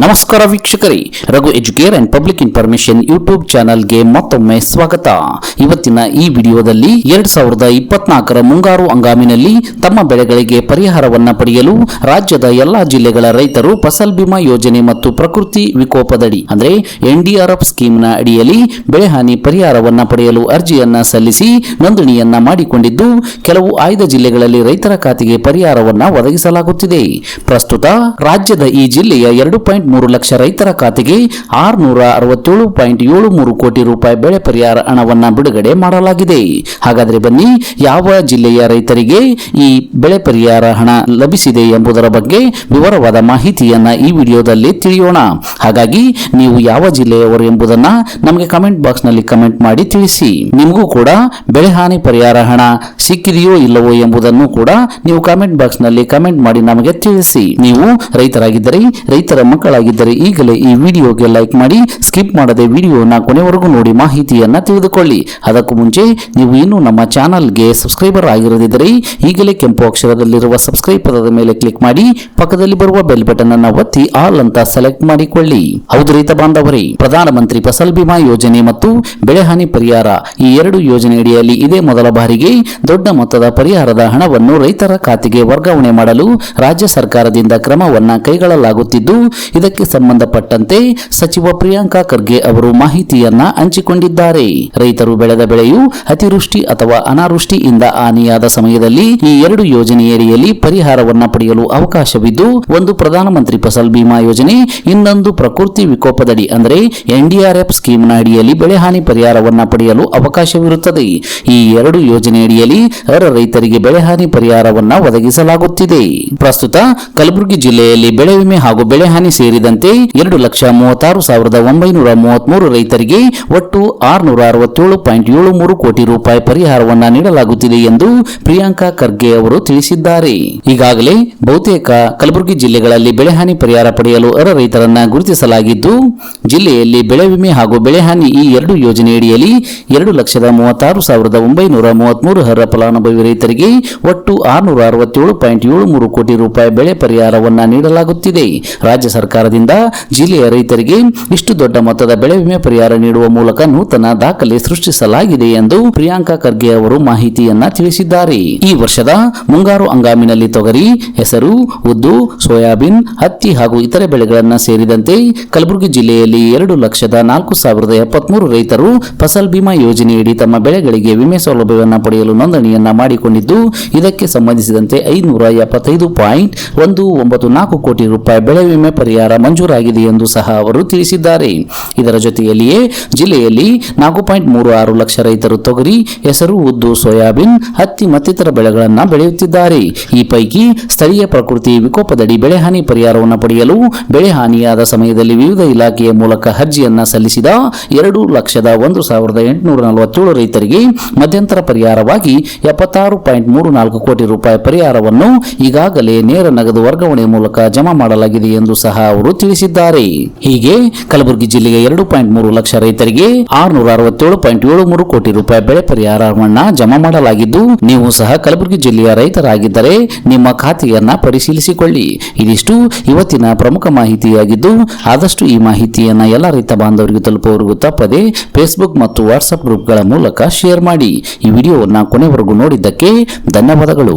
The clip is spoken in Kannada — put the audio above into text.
ನಮಸ್ಕಾರ ವೀಕ್ಷಕರೇ. Raghu Educare and public information YouTube ಚಾನೆಲ್ಗೆ ಮತ್ತೊಮ್ಮೆ ಸ್ವಾಗತ. ಇವತ್ತಿನ ಈ ವಿಡಿಯೋದಲ್ಲಿ ಎರಡ್ ಸಾವಿರದ ಇಪ್ಪತ್ನಾಲ್ಕರ ಮುಂಗಾರು ಹಂಗಾಮಿನಲ್ಲಿ ತಮ್ಮ ಬೆಳೆಗಳಿಗೆ ಪರಿಹಾರವನ್ನ ಪಡೆಯಲು ರಾಜ್ಯದ ಎಲ್ಲಾ ಜಿಲ್ಲೆಗಳ ರೈತರು ಫಸಲ್ ಬಿಮಾ ಯೋಜನೆ ಮತ್ತು ಪ್ರಕೃತಿ ವಿಕೋಪದಡಿ, ಅಂದ್ರೆ ಎನ್ಡಿಆರ್ಎಫ್ ಸ್ಕೀಮ್ನ ಅಡಿಯಲ್ಲಿ ಬೆಳೆ ಹಾನಿ ಪರಿಹಾರವನ್ನ ಪಡೆಯಲು ಅರ್ಜಿಯನ್ನ ಸಲ್ಲಿಸಿ ನೋಂದಣಿಯನ್ನ ಮಾಡಿಕೊಂಡಿದ್ದು, ಕೆಲವು ಆಯ್ದ ಜಿಲ್ಲೆಗಳಲ್ಲಿ ರೈತರ ಖಾತೆಗೆ ಪರಿಹಾರವನ್ನ ಒದಗಿಸಲಾಗುತ್ತಿದೆ. ಪ್ರಸ್ತುತ ರಾಜ್ಯದ ಈ ಜಿಲ್ಲೆಯ ಎರಡು ಮೂರು ಲಕ್ಷ ರೈತರ ಖಾತೆಗೆ ಆರುನೂರ ಅರವತ್ತೇಳು ಪಾಯಿಂಟ್ ಏಳು ಮೂರು ಕೋಟಿ ರೂಪಾಯಿ ಬೆಳೆ ಪರಿಹಾರ ಹಣವನ್ನು ಬಿಡುಗಡೆ ಮಾಡಲಾಗಿದೆ. ಹಾಗಾದರೆ ಬನ್ನಿ, ಯಾವ ಜಿಲ್ಲೆಯ ರೈತರಿಗೆ ಈ ಬೆಳೆ ಪರಿಹಾರ ಹಣ ಲಭಿಸಿದೆ ಎಂಬುದರ ಬಗ್ಗೆ ವಿವರವಾದ ಮಾಹಿತಿಯನ್ನು ಈ ವಿಡಿಯೋದಲ್ಲಿ ತಿಳಿಯೋಣ. ಹಾಗಾಗಿ ನೀವು ಯಾವ ಜಿಲ್ಲೆಯವರು ಎಂಬುದನ್ನ ನಮಗೆ ಕಮೆಂಟ್ ಬಾಕ್ಸ್ನಲ್ಲಿ ಕಮೆಂಟ್ ಮಾಡಿ ತಿಳಿಸಿ. ನಿಮಗೂ ಕೂಡ ಬೆಳೆ ಹಾನಿ ಪರಿಹಾರ ಹಣ ಸಿಕ್ಕಿದೆಯೋ ಇಲ್ಲವೋ ಎಂಬುದನ್ನು ಕೂಡ ನೀವು ಕಾಮೆಂಟ್ ಬಾಕ್ಸ್ನಲ್ಲಿ ಕಮೆಂಟ್ ಮಾಡಿ ನಮಗೆ ತಿಳಿಸಿ. ನೀವು ರೈತರಾಗಿದ್ದರೆ ರೈತರ ಮಕ್ಕಳಾಗಿದ್ದರೆ ಈಗಲೇ ಈ ವಿಡಿಯೋಗೆ ಲೈಕ್ ಮಾಡಿ, ಸ್ಕಿಪ್ ಮಾಡದೆ ವಿಡಿಯೋನ ಕೊನೆವರೆಗೂ ನೋಡಿ ಮಾಹಿತಿಯನ್ನ ತಿಳಿದುಕೊಳ್ಳಿ. ಅದಕ್ಕೂ ಮುಂಚೆ ನೀವು ಇನ್ನೂ ನಮ್ಮ ಚಾನಲ್ಗೆ ಸಬ್ಸ್ಕ್ರೈಬರ್ ಆಗಿರದಿದ್ದರೆ ಈಗಲೇ ಕೆಂಪು ಅಕ್ಷರದಲ್ಲಿರುವ ಸಬ್ಸ್ಕ್ರೈಬ್ ಪದದ ಮೇಲೆ ಕ್ಲಿಕ್ ಮಾಡಿ, ಪಕ್ಕದಲ್ಲಿ ಬರುವ ಬೆಲ್ ಬಟನ್ ಅನ್ನು ಒತ್ತಿ ಆಲ್ ಅಂತ ಸೆಲೆಕ್ಟ್ ಮಾಡಿಕೊಳ್ಳಿ. ಹೌದು ರೈತ ಬಾಂಧವರೇ ಪ್ರಧಾನಮಂತ್ರಿ ಫಸಲ್ ಬಿಮಾ ಯೋಜನೆ ಮತ್ತು ಬೆಳೆಹಾನಿ ಪರಿಹಾರ ಈ ಎರಡು ಯೋಜನೆಯಡಿಯಲ್ಲಿ ಇದೇ ಮೊದಲ ಬಾರಿಗೆ ದೊಡ್ಡ ಮೊತ್ತದ ಪರಿಹಾರದ ಹಣವನ್ನು ರೈತರ ಖಾತೆಗೆ ವರ್ಗಾವಣೆ ಮಾಡಲು ರಾಜ್ಯ ಸರ್ಕಾರದಿಂದ ಕ್ರಮವನ್ನು ಕೈಗೊಳ್ಳಲಾಗುತ್ತಿದ್ದು ಇದಕ್ಕೆ ಸಂಬಂಧಪಟ್ಟಂತೆ ಸಚಿವ ಪ್ರಿಯಾಂಕಾ ಖರ್ಗೆ ಅವರು ಮಾಹಿತಿಯನ್ನ ಹಂಚಿಕೊಂಡಿದ್ದಾರೆ. ರೈತರು ಬೆಳೆದ ಬೆಳೆಯು ಅತಿವೃಷ್ಟಿ ಅಥವಾ ಅನಾವೃಷ್ಟಿಯಿಂದ ಹಾನಿಯಾದ ಸಮಯದಲ್ಲಿ ಈ ಎರಡು ಯೋಜನೆಯಡಿಯಲ್ಲಿ ಪರಿಹಾರವನ್ನ ಪಡೆಯಲು ಅವಕಾಶವಿದ್ದು, ಒಂದು ಪ್ರಧಾನಮಂತ್ರಿ ಫಸಲ್ ಬಿಮಾ ಯೋಜನೆ, ಇನ್ನೊಂದು ಪ್ರಕೃತಿ ವಿಕೋಪದಡಿ ಅಂದರೆ ಎನ್ಡಿಆರ್ಎಫ್ ಸ್ಕೀಮ್ನ ಅಡಿಯಲ್ಲಿ ಬೆಳೆ ಹಾನಿ ಪರಿಹಾರವನ್ನ ಪಡೆಯಲು ಅವಕಾಶವಿರುತ್ತದೆ. ಈ ಎರಡು ಯೋಜನೆಯಡಿಯಲ್ಲಿ ಅರ ರೈತರಿಗೆ ಬೆಳೆ ಹಾನಿ ಪರಿಹಾರವನ್ನ ಒದಗಿಸಲಾಗುತ್ತಿದೆ. ಪ್ರಸ್ತುತ ಕಲಬುರಗಿ ಜಿಲ್ಲೆಯಲ್ಲಿ ಬೆಳೆ ವಿಮೆ ಹಾಗೂ ಬೆಳೆ ಹಾನಿ ಸೇರಿದಂತೆ ಎರಡು ಲಕ್ಷ ಮೂವತ್ತಾರು ಸಾವಿರದ ಒಂಬೈನೂರ ಮೂವತ್ಮೂರು ರೈತರಿಗೆ ಒಟ್ಟು ಆರುನೂರ ಅರವತ್ತೇಳು ಪಾಯಿಂಟ್ ಏಳು ಮೂರು ಕೋಟಿ ರೂಪಾಯಿ ಪರಿಹಾರವನ್ನು ನೀಡಲಾಗುತ್ತಿದೆ ಎಂದು ಪ್ರಿಯಾಂಕಾ ಖರ್ಗೆ ಅವರು ತಿಳಿಸಿದ್ದಾರೆ. ಈಗಾಗಲೇ ಬಹುತೇಕ ಕಲಬುರಗಿ ಜಿಲ್ಲೆಗಳಲ್ಲಿ ಬೆಳೆಹಾನಿ ಪರಿಹಾರ ಪಡೆಯಲು ಅರ ರೈತರನ್ನ ಗುರುತಿಸಲಾಗಿದ್ದು, ಜಿಲ್ಲೆಯಲ್ಲಿ ಬೆಳೆ ವಿಮೆ ಹಾಗೂ ಬೆಳೆಹಾನಿ ಈ ಎರಡು ಯೋಜನೆಯಡಿಯಲ್ಲಿ ಎರಡು ಲಕ್ಷದ ಮೂವತ್ತಾರು ಸಾವಿರದ ಒಂಬೈನೂರ ಮೂವತ್ಮೂರು ಅರ್ಹ ಫಲಾನುಭವಿ ರೈತರಿಗೆ ಒಟ್ಟು ಆರುನೂರ ಅರವತ್ತೇಳು ಪಾಯಿಂಟ್ ಏಳು ಮೂರು ಕೋಟಿ ರೂಪಾಯಿ ಬೆಳೆ ಪರಿಹಾರವನ್ನು ನೀಡಲಾಗುತ್ತಿದೆ. ರಾಜ್ಯ ಸರ್ಕಾರದಿಂದ ಜಿಲ್ಲೆಯ ರೈತರಿಗೆ ಇಷ್ಟು ದೊಡ್ಡ ಮೊತ್ತದ ಬೆಳೆ ವಿಮೆ ಪರಿಹಾರ ನೀಡುವ ಮೂಲಕ ನೂತನ ದಾಖಲೆ ಸೃಷ್ಟಿಸಲಾಗಿದೆ ಎಂದು ಪ್ರಿಯಾಂಕಾ ಖರ್ಗೆ ಅವರು ಮಾಹಿತಿಯನ್ನ ತಿಳಿಸಿದ್ದಾರೆ. ಈ ವರ್ಷದ ಮುಂಗಾರು ಹಂಗಾಮಿನಲ್ಲಿ ತೊಗರಿ, ಹೆಸರು, ಉದ್ದು, ಸೋಯಾಬೀನ್, ಹತ್ತಿ ಹಾಗೂ ಇತರೆ ಬೆಳೆಗಳನ್ನು ಸೇರಿದಂತೆ ಕಲಬುರಗಿ ಜಿಲ್ಲೆಯಲ್ಲಿ ಎರಡು ಲಕ್ಷದ ನಾಲ್ಕು ಸಾವಿರದ ಎಪ್ಪತ್ಮೂರು ರೈತರು ಫಸಲ್ ಬಿಮಾ ಯೋಜನೆಯಡಿ ತಮ್ಮ ಬೆಳೆಗಳಿಗೆ ವಿಮೆ ಸೌಲಭ್ಯವನ್ನು ಪಡೆಯಲು ನೋಂದಣಿಯನ್ನ ಮಾಡಿಕೊಂಡಿದ್ದು, ಇದಕ್ಕೆ ಸಂಬಂಧಿಸಿದಂತೆ ಐನೂರ ಎಪ್ಪತ್ತೈದು ಪಾಯಿಂಟ್ ಒಂದು ಒಂಬತ್ತು ನಾಲ್ಕು ಕೋಟಿ ರೂಪಾಯಿ ಬೆಳೆ ವಿಮೆ ಪರಿಹಾರ ಮಂಜೂರಾಗಿದೆ ಎಂದು ಸಹ ಅವರು ತಿಳಿಸಿದ್ದಾರೆ. ಇದರ ಜೊತೆಯಲ್ಲಿಯೇ ಜಿಲ್ಲೆಯಲ್ಲಿ ನಾಲ್ಕು ಪಾಯಿಂಟ್ ಮೂರು ಆರು ಲಕ್ಷ ರೈತರು ತೊಗರಿ, ಹೆಸರು, ಉದ್ದು, ಸೋಯಾಬೀನ್, ಹತ್ತಿ ಮತ್ತಿತರ ಬೆಳೆಗಳನ್ನು ಬೆಳೆಯುತ್ತಿದ್ದಾರೆ. ಈ ಪೈಕಿ ಸ್ಥಳೀಯ ಪ್ರಕೃತಿ ವಿಕೋಪದಡಿ ಬೆಳೆ ಹಾನಿ ಪರಿಹಾರವನ್ನು ಪಡೆಯಲು ಬೆಳೆಹಾನಿಯಾದ ಸಮಯದಲ್ಲಿ ವಿವಿಧ ಇಲಾಖೆಯ ಮೂಲಕ ಅರ್ಜಿಯನ್ನು ಸಲ್ಲಿಸಿದ ಎರಡು ಲಕ್ಷದ ಒಂದು ಸಾವಿರದ ಎಂಟುನೂರ ನಲವತ್ತೇಳು ರೈತರಿಗೆ ಮಧ್ಯಂತರ ಪರಿಹಾರವಾಗಿ ಎಪ್ಪತ್ತಾರು ಪಾಯಿಂಟ್ ಮೂರು ನಾಲ್ಕು ಕೋಟಿ ರೂಪಾಯಿ ಪರಿಹಾರವನ್ನು ಈಗಾಗಲೇ ನೇರ ನಗದು ವರ್ಗಾವಣೆ ಮೂಲಕ ಜಮಾ ಮಾಡಲಾಗಿದೆ ಎಂದು ಸಹ ಅವರು ತಿಳಿಸಿದ್ದಾರೆ. ಹೀಗೆ ಕಲಬುರಗಿ ಜಿಲ್ಲೆಯ ಎರಡು ಪಾಯಿಂಟ್ ಮೂರು ಲಕ್ಷ ರೈತರಿಗೆ ಆರುನೂರ ಅರವತ್ತೇಳು ಪಾಯಿಂಟ್ ಏಳು ಮೂರು ಕೋಟಿ ರೂಪಾಯಿ ಬೆಳೆ ಪರಿಹಾರವನ್ನ ಜಮಾ ಮಾಡಲಾಗಿದ್ದು, ನೀವು ಸಹ ಕಲಬುರಗಿ ಜಿಲ್ಲೆಯ ರೈತರಾಗಿದ್ದರೆ ನಿಮ್ಮ ಖಾತೆಯನ್ನ ಪರಿಶೀಲಿಸಿಕೊಳ್ಳಿ. ಇದಿಷ್ಟು ಇವತ್ತಿನ ಪ್ರಮುಖ ಮಾಹಿತಿಯಾಗಿದ್ದು, ಆದಷ್ಟು ಈ ಮಾಹಿತಿಯನ್ನ ಎಲ್ಲ ರೈತ ಬಾಂಧವರಿಗೆ ತಲುಪುವವರೆಗೂ ತಪ್ಪದೆ ಫೇಸ್ಬುಕ್ ಮತ್ತು ವಾಟ್ಸ್ಆಪ್ ಗ್ರೂಪ್ಗಳ ಮೂಲಕ ಶೇರ್ ಮಾಡಿ. ಈ ವಿಡಿಯೋವನ್ನ ಕೊನೆವರೆಗೂ ನೋಡಿದ್ದಕ್ಕೆ ಧನ್ಯವಾದಗಳು.